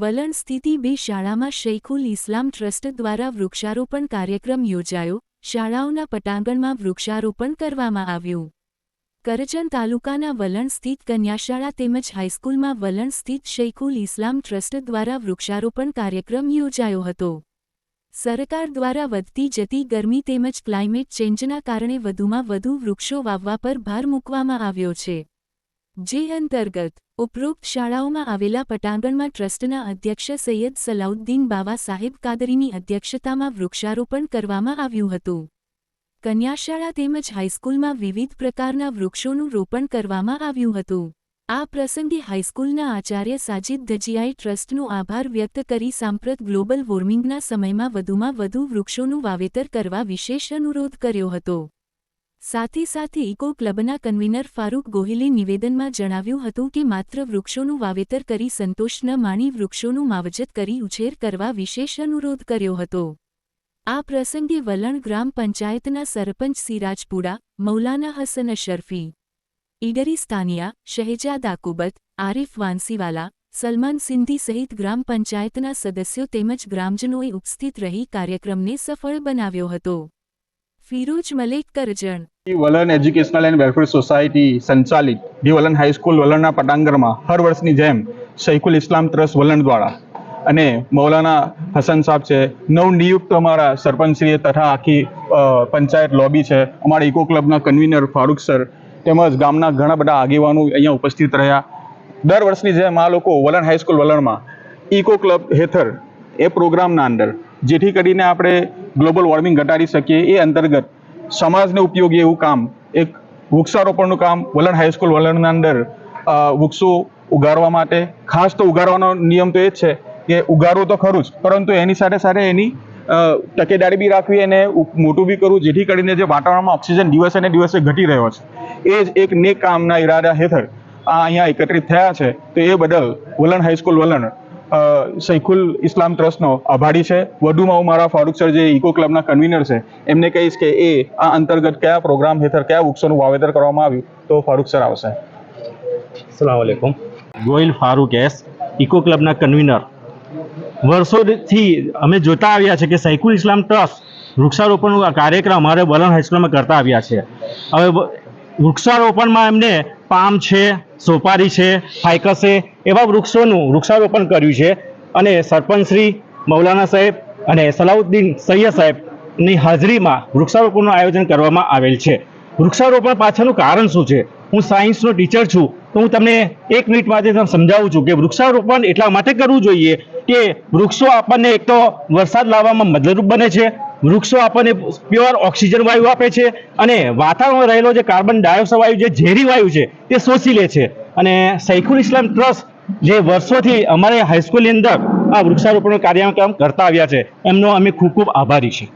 વલણ સ્થિતિ બે શાળામાં શૈખુલ ઇસ્લામ ટ્રસ્ટ દ્વારા વૃક્ષારોપણ કાર્યક્રમ યોજાયો. શાળાઓના પટાંગણમાં વૃક્ષારોપણ કરવામાં આવ્યું. કરજણ તાલુકાના વલણ સ્થિત કન્યાશાળા તેમજ હાઈસ્કૂલમાં વલણ સ્થિત શૈખુલ ઇસ્લામ ટ્રસ્ટ દ્વારા વૃક્ષારોપણ કાર્યક્રમ યોજાયો હતો. સરકાર દ્વારા વધતી જતી ગરમી તેમજ ક્લાઇમેટ ચેન્જના કારણે વધુમાં વધુ વૃક્ષો વાવવા પર ભાર મૂકવામાં આવ્યો છે. જે અંતર્ગત ઉપરોક્ત શાળાઓમાં આવેલા પટાંગણમાં ટ્રસ્ટના અધ્યક્ષ સૈયદ સલાઉદ્દીન બાવા સાહેબ કાદરીની અધ્યક્ષતામાં વૃક્ષારોપણ કરવામાં આવ્યું હતું. કન્યાશાળા તેમજ હાઈસ્કૂલમાં વિવિધ પ્રકારના વૃક્ષોનું રોપણ કરવામાં આવ્યું હતું. આ પ્રસંગે હાઈસ્કૂલના આચાર્ય સાજિદ ધજિયાએ ટ્રસ્ટનો આભાર વ્યક્ત કરી સાંપ્રત ગ્લોબલ વોર્મિંગના સમયમાં વધુમાં વધુ વૃક્ષોનું વાવેતર કરવા વિશેષ અનુરોધ કર્યો હતો. સાથે સાથે ઇકો ક્લબના કન્વીનર ફારૂક ગોહિલે નિવેદનમાં જણાવ્યું હતું કે માત્ર વૃક્ષોનું વાવેતર કરી સંતોષ ન માણી વૃક્ષોનું માવજત કરી ઉછેર કરવા વિશેષ અનુરોધ કર્યો હતો. આ પ્રસંગે વલણ ગ્રામ પંચાયતના સરપંચ સિરાજપુરા, મૌલાના હસન શરફી ઇડરીસ્તાનિયા શહેજાદ આકુબત, આરિફ વાંસીવાલા, સલમાન સિંધી સહિત ગ્રામ પંચાયતના સદસ્યો તેમજ ગ્રામજનોએ ઉપસ્થિત રહી કાર્યક્રમને સફળ બનાવ્યો હતો. Firoz Malek Karjan. Valan educational and welfare society સંચાલિત ડી વલણ હાઈસ્કૂલ વલણના પટાંગણમાં હર વર્ષની જેમ શૈખુલ ઇસ્લામ ટ્રસ્ટ વલણ દ્વારા અને મૌલાના હસન સાહેબ છે, નવનિયુક્ત અમારા સરપંચશ્રીએ તથા આખી પંચાયત લોબી છે, અમારા ઇકો ક્લબના કન્વીનર ફારૂક સર તેમજ ગામના ઘણા બધા આગેવાનો અહીંયા ઉપસ્થિત રહ્યા. દર વર્ષની જેમ આ લોકો વલણ હાઈસ્કૂલ વલણમાં ઇકો ક્લબ હેઠળ એ પ્રોગ્રામના અંદર જેથી કરીને આપણે ગ્લોબલ વોર્મિંગ ઘટાડી શકીએ એ અંતર્ગત સમાજને ઉપયોગી એવું કામ, એક વૃક્ષારોપણનું કામ, વલણ હાઈસ્કૂલ વલણના અંદર વૃક્ષો ઉગાડવા માટે, ખાસ તો ઉગાડવાનો નિયમ તો એ જ છે કે ઉગાડવું તો ખરું જ, પરંતુ એની સાથે સાથે એની તકેદારી બી રાખવી અને મોટું બી કરવું, જેથી કરીને જે વાતાવરણમાં ઓક્સિજન દિવસે ને દિવસે ઘટી રહ્યો છે. એ જ એક નેક કામના ઈરાદા હેઠળ આ અહીંયા એકત્રિત થયા છે. તો એ બદલ વલણ હાઈસ્કૂલ વલણ અ, શૈખુલ ઇસ્લામ ટ્રસ્ટનો આભારી છે. વધુમાં હું મારા ફારૂક સર જે ઇકો ક્લબના કન્વીનર છે એમને કહીશ કે એ આ અંતર્ગત કયા પ્રોગ્રામ હેઠળ કયા વૃક્ષોનું વાવેતર કરવામાં આવ્યું તો ફારૂક સર આવશે. અસલામવાલેકુમ ગોયલ ફારૂક એસ ઇકો ક્લબના કન્વીનર. વર્ષોથી અમે જોતા આવ્યા છે કે સૈકુલ ઇસ્લામ ટ્રસ્ટ વૃક્ષારોપણનો આ કાર્યક્રમ અમારે વલણ હાઈસ્કૂલમાં કરતા આવ્યા છે. હવે વૃક્ષારોપણમાં એમને પામ છે, સોપારી છે ફાઇકસ છે, એવા વૃક્ષોનું વૃક્ષારોપણ કર્યું છે. અને સરપંચશ્રી મૌલાના સાહેબ અને સલાઉદ્દીન સૈયદ સાહેબની હાજરીમાં વૃક્ષારોપણનું આયોજન કરવામાં આવેલ છે. વૃક્ષારોપણ પાછળનું કારણ શું છે? હું સાયન્સનો ટીચર છું, તો હું તમને એક મિનિટ માટે તમને સમજાવું છું કે વૃક્ષારોપણ એટલા માટે કરવું જોઈએ કે વૃક્ષો આપણને એક તો વરસાદ લાવવામાં મદદરૂપ બને છે વૃક્ષો આપણને પ્યોર ઓક્સિજન વાયુ આપે છે અને વાતાવરણમાં રહેલો જે કાર્બન ડાયોક્સાઇડ વાયુ જે ઝેરી વાયુ છે, તે શોષી લે છે. અને સૈખુલ ઇસ્લામ ટ્રસ્ટ જે વર્ષોથી અમારે હાઈસ્કૂલની અંદર આ વૃક્ષારોપણનું કાર્યક્રમ કરતા આવ્યા છે, એમનો અમે ખૂબ ખૂબ આભારી છીએ.